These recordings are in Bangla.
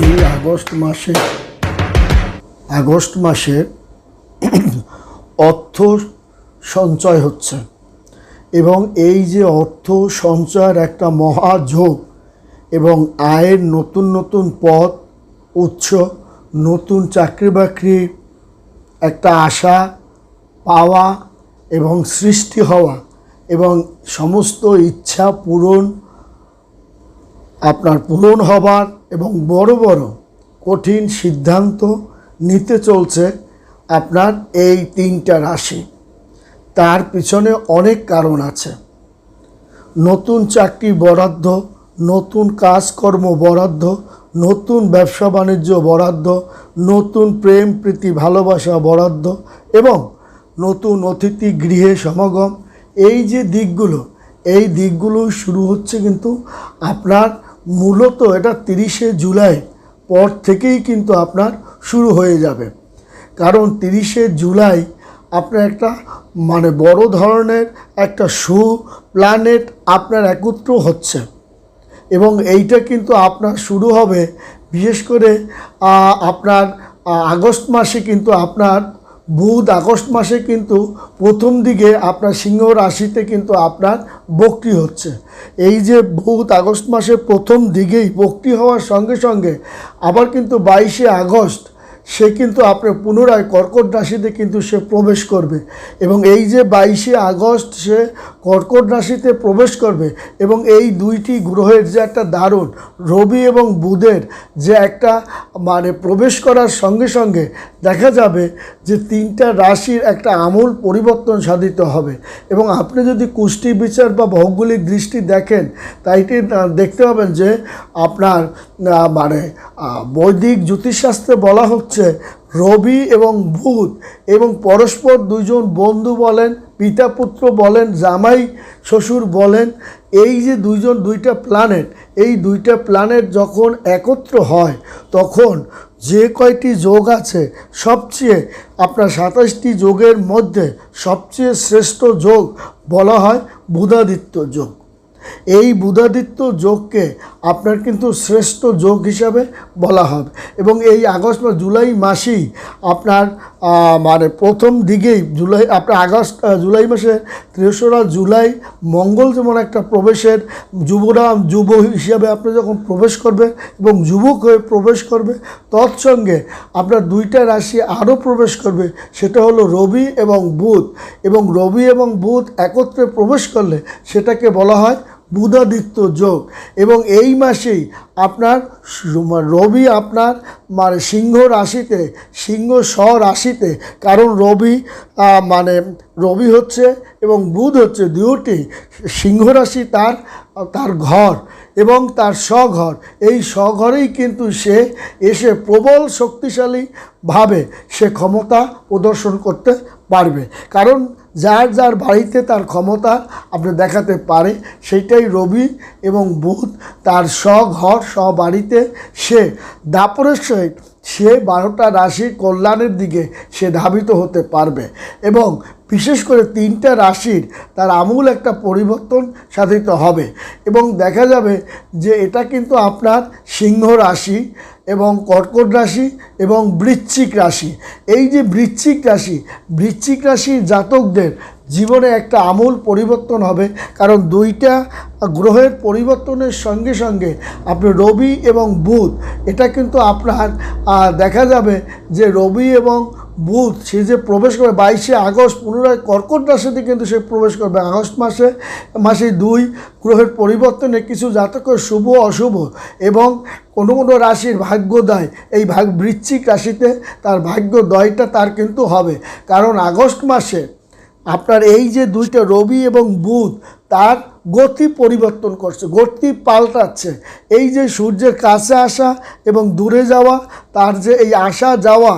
এই আগস্ট মাসে আগস্ট মাসে অর্থ সঞ্চয় হচ্ছে। এবং এই যে অর্থ সঞ্চয়ের একটা মহাযোগ এবং আয়ের নতুন নতুন পথ, উৎস, নতুন চাকরি বাকরি একটা আশা পাওয়া এবং সৃষ্টি হওয়া এবং সমস্ত ইচ্ছা পূরণ, আপনার পূরণ হবার এবং বড় বড় কঠিন সিদ্ধান্ত নিতে চলছে আপনার এই তিনটা রাশি। তার পিছনে অনেক কারণ আছে। নতুন চাকরি বরাদ্দ, নতুন কাজকর্ম বরাদ্দ, নতুন ব্যবসা বাণিজ্য বরাদ্দ, নতুন প্রেম, প্রীতি, ভালোবাসা বরাদ্দ এবং নতুন অতিথি, গৃহে সমাগম। এই যে দিকগুলো, এই দিকগুলো শুরু হচ্ছে কিন্তু আপনার মূলত এটা তিরিশে জুলাই পর থেকেই কিন্তু আপনার শুরু হয়ে যাবে। কারণ তিরিশে জুলাই আপনার একটা মানে বড় ধরনের একটা সু প্ল্যানেট আপনার একত্র হচ্ছে। এবং এইটা কিন্তু আপনার শুরু হবে বিশেষ করে আপনার আগস্ট মাসে কিন্তু আপনার বুধ আগস্ট মাসে কিন্তু প্রথম দিকে আপনার সিংহ রাশিতে কিন্তু আপনার বক্রি হচ্ছে। এই যে বুধ আগস্ট মাসে প্রথম দিকেই বক্রি হওয়ার সঙ্গে সঙ্গে আবার কিন্তু বাইশে আগস্ট সে কিন্তু আপনার পুনরায় কর্কট রাশিতে কিন্তু সে প্রবেশ করবে। এবং এই যে বাইশে আগস্ট সে কর্কট রাশিতে প্রবেশ করবে এবং এই দুইটি গ্রহের যে একটা দারুণ, রবি এবং বুধের যে একটা মানে প্রবেশ করার সঙ্গে সঙ্গে দেখা যাবে যে তিনটা রাশির একটা আমূল পরিবর্তন সাধিত হবে। এবং আপনি যদি কুষ্টি বিচার বা ভৌগোলিক দৃষ্টি দেখেন তাইটি দেখতে পাবেন যে আপনার মানে বৈদিক জ্যোতিষশাস্ত্রে বলা হচ্ছে রবি এবং বুধ এবং পরস্পর দুইজন বন্ধু বলেন, পিতা পুত্র বলেন, জামাই শ্বশুর বলেন, এই যে দুইজন দুইটা প্ল্যানেট এই দুইটা প্ল্যানেট যখন একত্র হয়, তখন যে কয়টি যোগ আছে, সবচেয়ে আপনার সাতাশটি যোগের মধ্যে সবচেয়ে শ্রেষ্ঠ যোগ বলা হয় বুধাদিত্য যোগ। এই বুধাদিত্য যোগকে আপনার কিন্তু শ্রেষ্ঠ যোগ হিসাবে বলা হবে। এবং এই আগস্ট বা জুলাই মাসেই আপনার মানে প্রথম দিকেই জুলাই, আপনার আগস্ট জুলাই মাসে তেসরা জুলাই মঙ্গল যেমন একটা প্রবেশের যুবরা যুব হিসাবে আপনি যখন প্রবেশ করবে এবং যুবক হয়ে প্রবেশ করবে, তৎসঙ্গে আপনার দুইটা রাশি আরও প্রবেশ করবে, সেটা হলো রবি এবং বুধ। এবং রবি এবং বুধ একত্রে প্রবেশ করলে সেটাকে বলা হয় বুধাদিত্য যোগ। এবং এই মাসেই আপনার রবি আপনার মানে সিংহ রাশিতে, সিংহ স রাশিতে, কারণ রবি মানে রবি হচ্ছে এবং বুধ হচ্ছে দুটি সিংহ রাশি তার তার ঘর এবং তার স্বঘর। এই স্বঘরেই কিন্তু সে এসে প্রবল শক্তিশালীভাবে সে ক্ষমতা প্রদর্শন করতে পারবে। কারণ যার যার বাড়িতে তার ক্ষমতা আপনি দেখাতে পারে সেইটাই রবি এবং বুধ তার স্বঘর, স্ববাড়িতে সে দাপরের সহিত সে বারোটা রাশির কল্যাণের দিকে সে ধাবিত হতে পারবে এবং বিশেষ করে তিনটা রাশির তার আমূল একটা পরিবর্তন সাধিত হবে। এবং দেখা যাবে যে এটা কিন্তু আপনার সিংহ রাশি এবং কর্কট রাশি এবং বৃশ্চিক রাশি। এই যে বৃশ্চিক রাশি, বৃশ্চিক রাশির জাতকদের জীবনে একটা আমূল পরিবর্তন হবে। কারণ দুইটা গ্রহের পরিবর্তনের সঙ্গে সঙ্গে আপনি রবি এবং বুধ, এটা কিন্তু আপনার দেখা যাবে যে রবি এবং বুধ, সে যে প্রবেশ করবে বাইশে আগস্ট, পুনরায় কর্কট রাশিতে কিন্তু সে প্রবেশ করবে আগস্ট মাসে মাসে দুই, গ্রহের পরিবর্তনে কিছু জাতকের শুভ, অশুভ এবং কোনো কোনো রাশির ভাগ্যোদয় এই ভাগ বৃশ্চিক রাশিতে তার ভাগ্যোদয়টা তার কিন্তু হবে। কারণ আগস্ট মাসে আপনার এই যে দুইটা রবি এবং বুধ তার গতি পরিবর্তন করছে, গতি পাল্টাচ্ছে। এই যে সূর্যের কাছে আসা এবং দূরে যাওয়া, তার যে এই আসা যাওয়া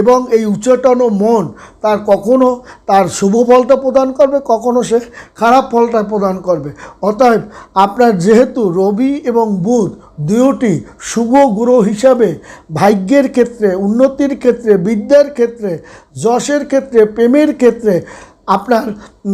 এবং এই উচ্চটন মন, তার কখনো তার শুভ ফলটা প্রদান করবে, কখনো সে খারাপ ফলটা প্রদান করবে। অতএব আপনার যেহেতু রবি এবং বুধ দুটি শুভ গ্রহ হিসাবে ভাগ্যের ক্ষেত্রে, উন্নতির ক্ষেত্রে, বিদ্যার ক্ষেত্রে, যশের ক্ষেত্রে, প্রেমের ক্ষেত্রে আপনার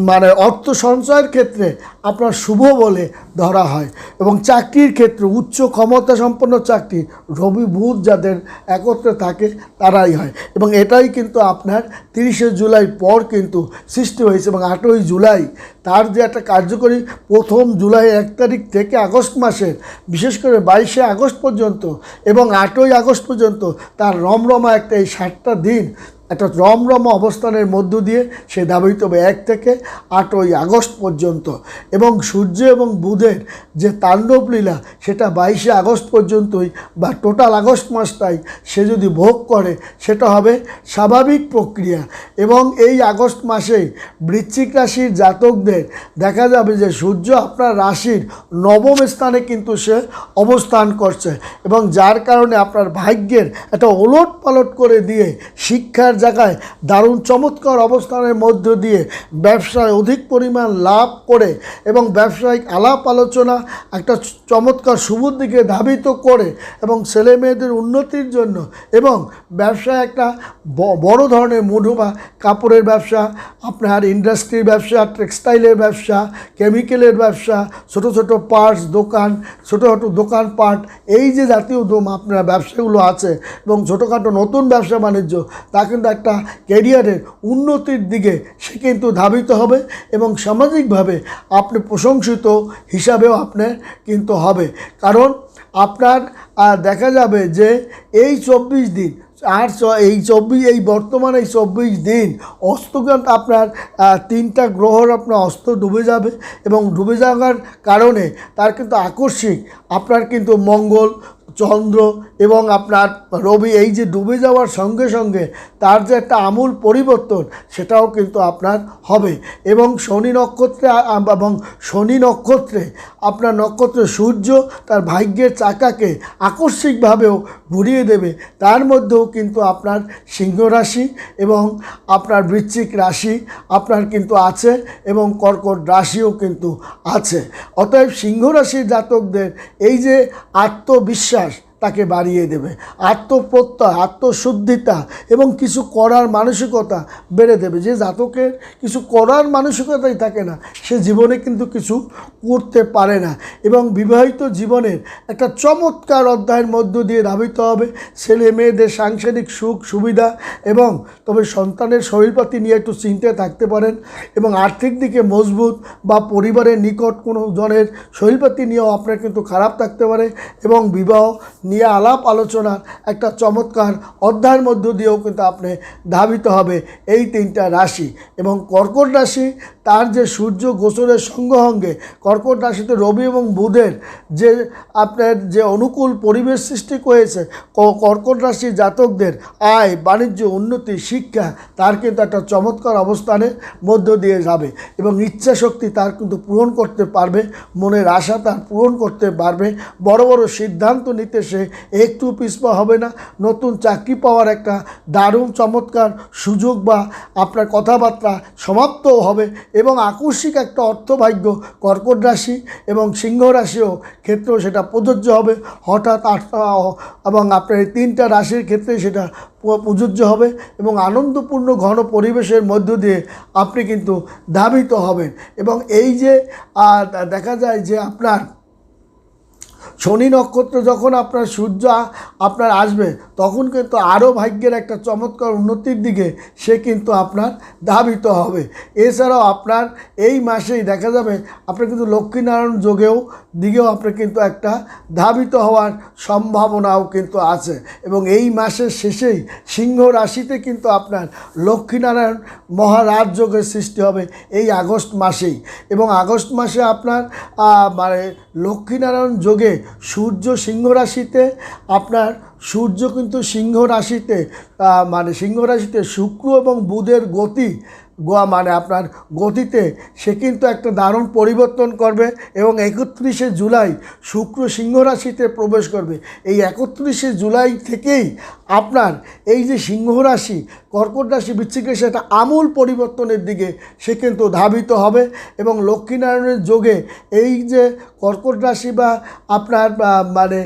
মানে অর্থ সঞ্চয়ের ক্ষেত্রে আপনার শুভ বলে ধরা হয় এবং চাকরির ক্ষেত্রে উচ্চ ক্ষমতা সম্পন্ন চাকরি রবি বুধ যাদের একত্রে থাকে তারাই হয় এবং এটাই কিন্তু আপনার তিরিশে জুলাই পর কিন্তু সৃষ্টি হয়েছে এবং আটই জুলাই তার যে একটা কার্যকরী প্রথম জুলাই এক তারিখ থেকে আগস্ট মাসের, বিশেষ করে বাইশে আগস্ট পর্যন্ত এবং আটই আগস্ট পর্যন্ত তার রমরমা একটা এই ষাটটা দিন একটা রমরমা অবস্থানের মধ্য দিয়ে সে ধাবিত হবে এক থেকে আটই আগস্ট পর্যন্ত। এবং সূর্য এবং বুধের যে তাণ্ডব লীলা সেটা বাইশে আগস্ট পর্যন্তই বা টোটাল আগস্ট মাসটাই সে যদি ভোগ করে, সেটা হবে স্বাভাবিক প্রক্রিয়া। এবং এই আগস্ট মাসেই বৃশ্চিক রাশির জাতকদের দেখা যাবে যে সূর্য আপনার রাশির নবম স্থানে কিন্তু সে অবস্থান করছে। এবং যার কারণে আপনার ভাগ্যের একটা ওলট পালট করে দিয়ে শিক্ষার জায়গায় দারুণ চমৎকার অবস্থানের মধ্য দিয়ে ব্যবসায় অধিক পরিমাণ লাভ করে এবং ব্যবসায়িক আলাপ আলোচনা একটা চমৎকার শুভর দিকে ধাবিত করে এবং ছেলে মেয়েদের উন্নতির জন্য এবং ব্যবসায় একটা বড় ধরনের মুঠোবা কাপড়ের ব্যবসা, আপনার ইন্ডাস্ট্রির ব্যবসা, টেক্সটাইলের ব্যবসা, কেমিক্যালের ব্যবসা, ছোট ছোট পার্টস, দোকান ছোটো ছোটো দোকান দোকানপাট, এই যে জাতীয় দোম আপনার ব্যবসাগুলো আছে এবং ছোটোখাটো নতুন ব্যবসা বাণিজ্য তা কিন্তু একটা ক্যারিয়ারের উন্নতির দিকে সে কিন্তু ধাবিত হবে এবং সামাজিকভাবে আপনি প্রশংসিত হিসাবেও আপনার কিন্তু হবে। কারণ আপনার দেখা যাবে যে এই চব্বিশ দিন, আর এই চব্বিশ, এই বর্তমানে এই চব্বিশ দিন অস্তকাল আপনার তিনটা গ্রহর আপনার অস্ত ডুবে যাবে এবং ডুবে যাওয়ার কারণে তার কিন্তু আকস্মিক, আপনার কিন্তু মঙ্গল, চন্দ্র এবং আপনার রবি এই যে ডুবে যাওয়ার সঙ্গে সঙ্গে তার যে একটা আমূল পরিবর্তন, সেটাও কিন্তু আপনার হবে। এবং শনি নক্ষত্রে, এবং শনি নক্ষত্রে আপনার নক্ষত্রে সূর্য তার ভাগ্যের চাকাকে আকস্মিকভাবেও ঘুরিয়ে দেবে। তার মধ্যেও কিন্তু আপনার সিংহ রাশি এবং আপনার বৃশ্চিক রাশি আপনার কিন্তু আছে এবং কর্কট রাশিও কিন্তু আছে। অতএব সিংহ রাশির জাতকদের এই যে আত্মবিশ্বাস তাকে বাড়িয়ে দেবে। আত্মপ্রত্যয়, আত্মশুদ্ধিতা এবং কিছু করার মানসিকতা বেড়ে দেবে। যে জাতকের কিছু করার মানসিকতাই থাকে না, সে জীবনে কিন্তু কিছু করতে পারে না এবং বিবাহিত জীবনের একটা চমৎকার অধ্যায়ের মধ্য দিয়ে ধাবিত হবে। ছেলে মেয়েদের সাংসারিক সুখ, সুবিধা এবং তবে সন্তানের শরীরপাতি নিয়ে একটু চিন্তায় থাকতে পারেন এবং আর্থিক দিকে মজবুত বা পরিবারের নিকট কোনো জনের শরীরপাতি নিয়েও আপনার কিন্তু খারাপ থাকতে পারে এবং বিবাহ নিয়ে আলাপ আলোচনার একটা চমৎকার অধ্যায়ের মধ্য দিয়েও কিন্তু আপনি ধাবিত হবে এই তিনটা রাশি এবং কর্কট রাশি তার যে সূর্য গোচরের সঙ্গে কর্কট রাশিতে রবি এবং বুধের যে আপনার যে অনুকূল পরিবেশ সৃষ্টি করেছে কর্কট রাশি জাতকদের আয়, বাণিজ্য, উন্নতি, শিক্ষা, তার কিন্তু একটা চমৎকার অবস্থানের মধ্য দিয়ে যাবে এবং ইচ্ছা শক্তি তার কিন্তু পূরণ করতে পারবে, মনের আশা তার পূরণ করতে পারবে। বড় বড় সিদ্ধান্ত নিতে সে একটু পিছপা হবে না। নতুন চাকরি পাওয়ার একটা দারুণ চমৎকার সুযোগ বা আপনার কথাবার্তা সমাপ্তও হবে। এবং আকস্মিক একটা অর্থভাগ্য, কর্কট রাশি এবং সিংহ রাশিও ক্ষেত্রেও সেটা প্রযোজ্য হবে। হঠাৎ এবং আপনার এই তিনটা রাশির ক্ষেত্রে সেটা প্রযোজ্য হবে এবং আনন্দপূর্ণ ঘন পরিবেশের মধ্য দিয়ে আপনি কিন্তু ধাবিত হবেন। এবং এই যে দেখা যায় যে আপনার শনি নক্ষত্র যখন আপনার সূর্য আপনার আসবে, তখন কিন্তু আরও ভাগ্যের একটা চমৎকার উন্নতির দিকে সে কিন্তু আপনার ধাবিত হবে। এছাড়াও আপনার এই মাসেই দেখা যাবে, আপনার কিন্তু লক্ষ্মীনারায়ণ যোগেও দিকেও আপনার কিন্তু একটা ধাবিত হওয়ার সম্ভাবনাও কিন্তু আছে। এবং এই মাসের শেষেই সিংহ রাশিতে কিন্তু আপনার লক্ষ্মীনারায়ণ মহারাজ যোগের সৃষ্টি হবে এই আগস্ট মাসেই। এবং আগস্ট মাসে আপনার মানে লক্ষ্মীনারায়ণ যোগে সূর্য সিংহ রাশিতে, আপনার সূর্য কিন্তু সিংহ রাশিতে মানে সিংহ রাশিতে শুক্র এবং বুধের গতি গোয়া মানে আপনার গতিতে সে কিন্তু একটা দারুণ পরিবর্তন করবে এবং একত্রিশে জুলাই শুক্র সিংহ রাশিতে প্রবেশ করবে। এই একত্রিশে জুলাই থেকেই আপনার এই যে সিংহ রাশি, কর্কট রাশি, বৃশ্চিক রাশি, একটা আমূল পরিবর্তনের দিকে সে কিন্তু ধাবিত হবে এবং লক্ষ্মীনারায়ণের যোগে এই যে কর্কট রাশি বা আপনার মানে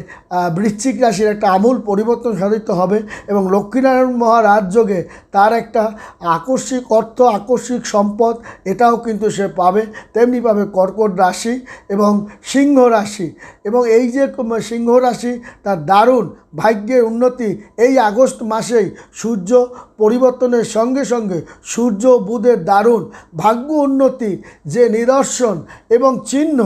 বৃশ্চিক রাশির একটা আমূল পরিবর্তন সাধিত হবে এবং লক্ষ্মীনারায়ণ মহারাজ যোগে তার একটা আকস্মিক অর্থ, আকস্মিক সম্পদ এটাও কিন্তু সে পাবে। তেমনি পাবে কর্কট রাশি এবং সিংহ রাশি এবং এই যে সিংহ রাশি তার দারুণ ভাগ্যের উন্নতি এই আগস্ট মাসেই সূর্য পরিবর্তনের সঙ্গে সঙ্গে সূর্য বুধের দারুণ ভাগ্য উন্নতি যে নিদর্শন এবং চিহ্ন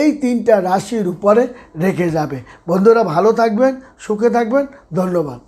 এই তিনটা রাশির উপরে রেখে যাবে। বন্ধুরা ভালো থাকবেন সুখে থাকবেন ধন্যবাদ।